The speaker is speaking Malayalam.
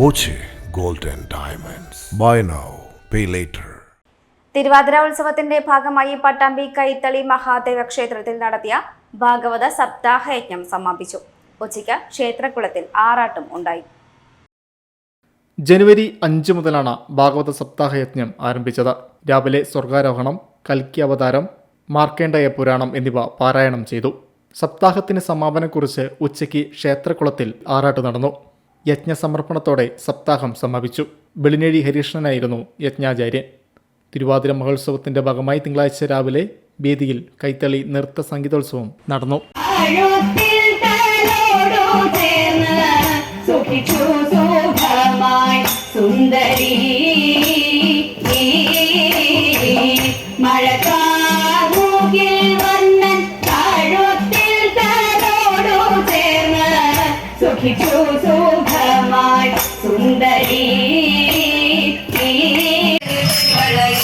Boche gold and diamonds buy now pay later Thiruvathira ഉത്സവത്തിന്റെ ഭാഗമായി പട്ടാമ്പി കൈത്തളി മഹാദേവ ക്ഷേത്രത്തിൽ നടത്തിയ ഭാഗവത സപ്താഹ യജ്ഞം സമാപിച്ചു. ഉച്ചയ്ക്ക് ക്ഷേത്രകുളത്തിൽ ആറാട്ടും ഉണ്ടായി. ജനുവരി അഞ്ച് മുതലാണ് ഭാഗവത സപ്താഹ യജ്ഞം ആരംഭിച്ചത്. രാവിലെ സ്വർഗാരോഹണം കൽക്കി അവതാരം മാർക്കേണ്ടയ പുരാണം എന്നിവ പാരായണം ചെയ്തു. സപ്താഹത്തിന് സമാപനം കുറിച്ച് ഉച്ചയ്ക്ക് ക്ഷേത്രക്കുളത്തിൽ ആറാട്ട് നടന്നു. യജ്ഞസമർപ്പണത്തോടെ സപ്താഹം സമാപിച്ചു. വെളിനേഴി ഹരീഷ്ണനായിരുന്നു യജ്ഞാചാര്യൻ. തിരുവാതിര മഹോത്സവത്തിന്റെ ഭാഗമായി തിങ്കളാഴ്ച രാവിലെ വേദിയിൽ കൈത്തളി നൃത്ത സംഗീതോത്സവം നടന്നു. സുന്ദരി